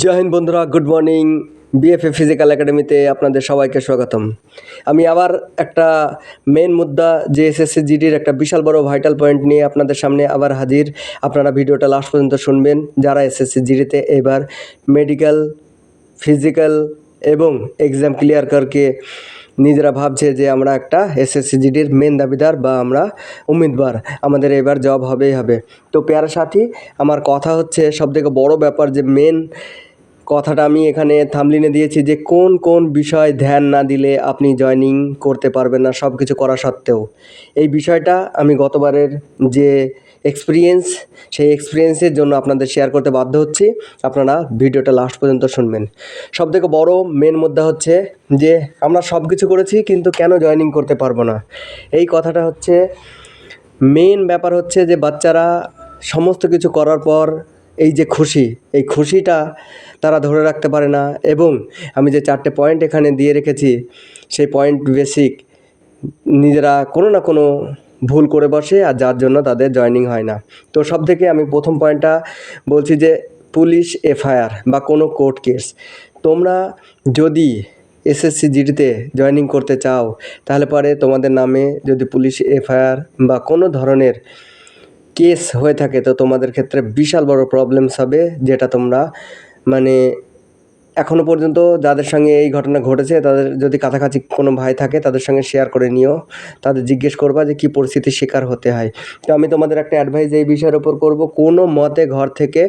জয় হিন্দ বন্ধুরা good morning BFA physical একাডেমিতে আপনাদের সবাইকে স্বাগতম। আমি আবার একটা মেন মুদ্দা যে এসএসসি জিডির একটা বিশাল বড় ভাইটাল পয়েন্ট নিয়ে আপনাদের সামনে আবার হাজির। আপনারা ভিডিওটা লাস্ট পর্যন্ত শুনবেন। যারা এসএসসি জিডিতে এবার মেডিকেল ফিজিক্যাল এবং এক্সাম ক্লিয়ার করকে নিজেরা ভাবছে যে আমরা একটা এসএসসি জিডির মেন দাবিদার বা আমরা উম্মিদবার। আমাদের এবার জব হবেই হবে। তো পেয়ারা সাথী, আমার কথা হচ্ছে সবথেকে বড় ব্যাপার যে মেন কথাটা আমি এখানে থামলিনে দিয়েছি যে কোন কোন বিষয় ধ্যান না দিলে আপনি জয়নিং করতে পারবেন না সব কিছু করা সত্ত্বেও। এই বিষয়টা আমি গতবারের যে এক্সপিরিয়েন্স সেই এক্সপিরিয়েন্সের জন্য আপনাদের শেয়ার করতে বাধ্য হচ্ছি। আপনারা ভিডিওটা লাস্ট পর্যন্ত শুনবেন। সবথেকে বড় মেন মুদ্দা হচ্ছে যে, আমরা সব কিছু করেছি কিন্তু কেন জয়নিং করতে পারব না? এই কথাটা হচ্ছে মেন ব্যাপার হচ্ছে যে, বাচ্চারা সমস্ত কিছু করার পর এই যে খুশি, এই খুশিটা তারা ধরে রাখতে পারে না। এবং আমি যে চারটে পয়েন্ট এখানে দিয়ে রেখেছি, সেই পয়েন্ট বেসিক নিজেরা কোনো না কোনো ভুল করে বসে আর যার জন্য তাদের জয়নিং হয় না। তো সব থেকে আমি প্রথম পয়েন্টটা বলছি যে পুলিশ, এফআইআর বা কোনো কোর্ট কেস তোমরা যদি এসএসসি জিডিতে জয়নিং করতে চাও, তাহলে পরে তোমাদের নামে যদি পুলিশ, এফআইআর বা কোনো ধরনের কেস হয়ে থাকে, তো তোমাদের ক্ষেত্রে বিশাল বড় প্রবলেমস হবে, যেটা তোমরা মানে এখনও পর্যন্ত যাদের সঙ্গে এই ঘটনা ঘটেছে, তাদের যদি কাছাকাছি কোনো ভাই থাকে, তাদের সঙ্গে শেয়ার করে নিও। তাদের জিজ্ঞেস করবা যে কী পরিস্থিতির শিকার হতে হয়। তো আমি তোমাদের একটা অ্যাডভাইস এই বিষয়ের ওপর করব, কোনো মতে ঘর থেকে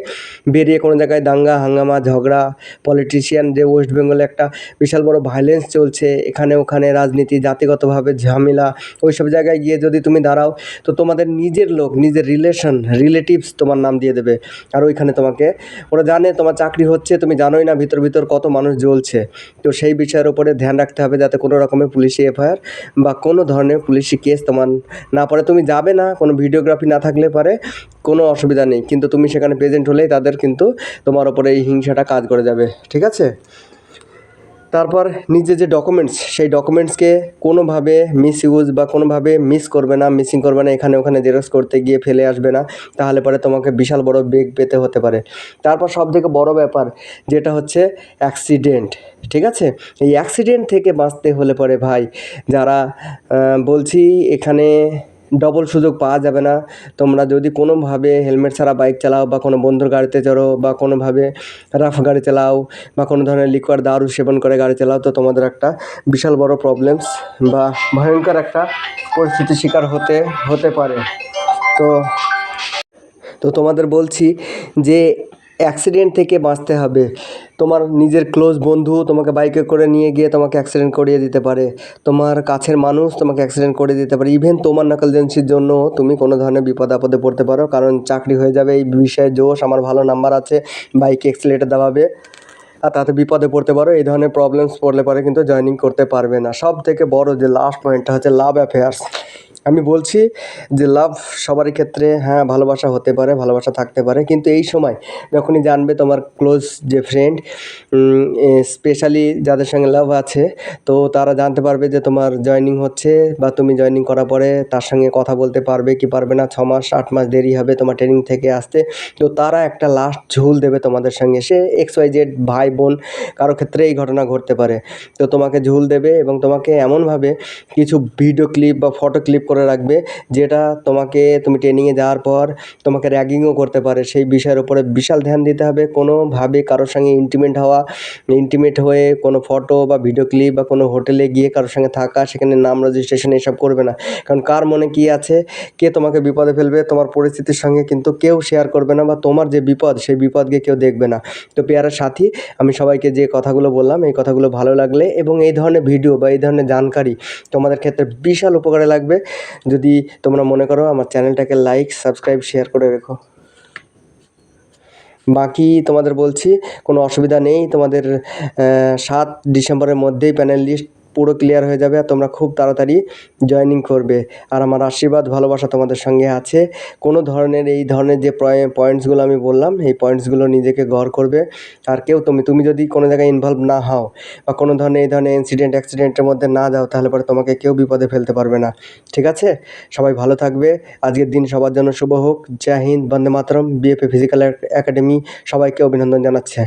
বেরিয়ে কোনো জায়গায় দাঙ্গা, হাঙ্গামা, ঝগড়া পলিটিশিয়ান যে ওয়েস্ট বেঙ্গলে একটা বিশাল বড় ভায়োলেন্স চলছে, এখানে ওখানে রাজনীতি, জাতিগতভাবে ঝামেলা ওই সব জায়গায় গিয়ে যদি তুমি দাঁড়াও, তো তোমাদের নিজের লোক, নিজের রিলেশন রিলেটিভস তোমার নাম দিয়ে দেবে। আর ওইখানে তোমাকে, ওরা জানে তোমার চাকরি হচ্ছে, তুমি জানোই না ভিতর ভিতর কত মানুষ জ্বলছে। তো সেই বিষয়ের উপরে ধ্যান রাখতে হবে যাতে কোনো রকমের পুলিশি এফআইআর বা কোনো ধরনের পুলিশি কেস তোমার না পড়ে। তুমি যাবে না, কোনো ভিডিওগ্রাফি না থাকলে পারে কোনো অসুবিধা নেই। কিন্তু তুমি সেখানে প্রেজেন্ট হলেই তাদের কিন্তু তোমার ওপরে এই হিংসাটা কাজ করে যাবে। ঠিক আছে? তারপর নিজে যে ডকুমেন্টস সেই ডকুমেন্টসকে কোনোভাবে মিস ইউজ বা কোনোভাবে মিস করবে না মিসিং করবে না, এখানে ওখানে জেরক্স করতে গিয়ে ফেলে আসবে না, তাহলে পরে তোমাকে বিশাল বড় বেগ পেতে হতে পারে। তারপর সব থেকে বড় ব্যাপার যেটা হচ্ছে অ্যাক্সিডেন্ট ঠিক আছে? এই অ্যাক্সিডেন্ট থেকে বাঁচতে হলে পরে ভাই, যারা বলছি এখানে ডবল সুযোগ পাওয়া যাবে না। তোমরা যদি কোনোভাবে হেলমেট ছাড়া বাইক চালাও বা কোনো বন্ধুর গাড়িতে চড়ো বা কোনোভাবে রাফ গাড়ি চালাও বা কোনো ধরনের লিকুয়ার দারু সেবন করে গাড়ি চালাও, তো তোমাদের একটা বিশাল বড় প্রবলেমস বা ভয়ঙ্কর একটা পরিস্থিতির শিকার হতে হতে পারে। তো তো তোমাদের বলছি যে অ্যাক্সিডেন্ট থেকে বাঁচতে হবে। তোমার নিজের ক্লোজ বন্ধু তোমাকে বাইকে করে নিয়ে গিয়ে তোমাকে অ্যাক্সিডেন্ট করিয়ে দিতে পারে। তোমার কাছের মানুষ তোমাকে অ্যাক্সিডেন্ট করে দিতে পারে। ইভেন তোমার নাকালজেন্সির জন্য তুমি কোনো ধরনের বিপদ আপদে পড়তে পারো। কারণ চাকরি হয়ে যাবে এই বিষয়ে জোশ। আমার ভালো নাম্বার আছে। বাইকে এক্সিলেটার দাবাবে। আর তাতে বিপদে পড়তে পারো। এই ধরনের প্রবলেমস পড়লে পরে কিন্তু জয়েনিং করতে পারবে না। সব থেকে বড় যে লাস্ট পয়েন্টটা হচ্ছে লাভ অ্যাফেয়ার্স আমি বলছি যে লাভ সবারই ক্ষেত্রে হ্যাঁ ভালোবাসা হতে পারে, ভালোবাসা থাকতে পারে, কিন্তু এই সময় যখনই জানবে তোমার ক্লোজ যে ফ্রেন্ড স্পেশালি যাদের সঙ্গে লাভ আছে, তো তারা জানতে পারবে যে তোমার জয়েনিং হচ্ছে বা তুমি জয়েনিং করার পরে তার সঙ্গে কথা বলতে পারবে কি পারবে না ছ মাস আট মাস দেরি হবে তোমার ট্রেনিং থেকে আসতে, তো তারা একটা লাস্ট ঝুল দেবে তোমাদের সঙ্গে, সে এক্স ওয়াই জেড ভাই, বোন, কারও ক্ষেত্রে এই ঘটনা ঘটতে পারে, তো তোমাকে ঝুল দেবে এবং তোমাকে এমনভাবে কিছু ভিডিও ক্লিপ বা ফটো ক্লিপ করে রাখবে, যেটা তোমাকে, তুমি ট্রেনিংয়ে যাওয়ার পর তোমাকে র্যাগিংও করতে পারে। সেই বিষয়ের উপরে বিশাল ধ্যান দিতে হবে। কোনোভাবে কারোর সঙ্গে ইন্টিমেট হওয়া ইন্টিমেট হয়ে কোনো ফটো বা ভিডিও ক্লিপ বা কোনো হোটেলে গিয়ে কারোর সঙ্গে থাকা, সেখানে নাম রেজিস্ট্রেশন এসব করবে না। কারণ কার মনে কী আছে? কে তোমাকে বিপদে ফেলবে? তোমার পরিস্থিতির সঙ্গে কিন্তু কেউ শেয়ার করবে না বা তোমার যে বিপদ, সেই বিপদকে কেউ দেখবে না। তো পেয়ারের সাথী, আমি সবাইকে যে কথাগুলো বললাম, এই কথাগুলো ভালো লাগলে এবং এই ধরনের ভিডিও বা এই ধরনের জানকারি তোমাদের ক্ষেত্রে বিশাল উপকারে লাগবে। যদি তোমরা মনে করো আমার চ্যানেলটাকে লাইক সাবস্ক্রাইব শেয়ার করে রেখো। বাকি তোমাদের বলছি, কোনো অসুবিধা নেই। তোমাদের সাত ডিসেম্বরের মধ্যেই প্যানেল লিস্ট পুরো ক্লিয়ার হয়ে যাবে আর তোমরা খুব তাড়াতাড়ি জয়েনিং করবে। আর আমার আশীর্বাদ, ভালোবাসা তোমাদের সঙ্গে আছে। কোনো ধরনের এই ধরনের যে পয়েন্টসগুলো আমি বললাম, এই পয়েন্টসগুলো নিজেকে গড় করবে। আর কেউ তুমি তুমি যদি কোনো জায়গায় ইনভলভ না হও বা কোনো ধরনের এই ধরনের ইনসিডেন্ট অ্যাক্সিডেন্টের মধ্যে না যাও, তাহলে পরে তোমাকে কেউ বিপদে ফেলতে পারবে না। ঠিক আছে? সবাই ভালো থাকবে। আজকের দিন সবার জন্য শুভ হোক। জয় হিন্দ, বন্দে মাতরম। বিএফএ ফিজিক্যাল একাডেমি সবাইকে অভিনন্দন জানাচ্ছে।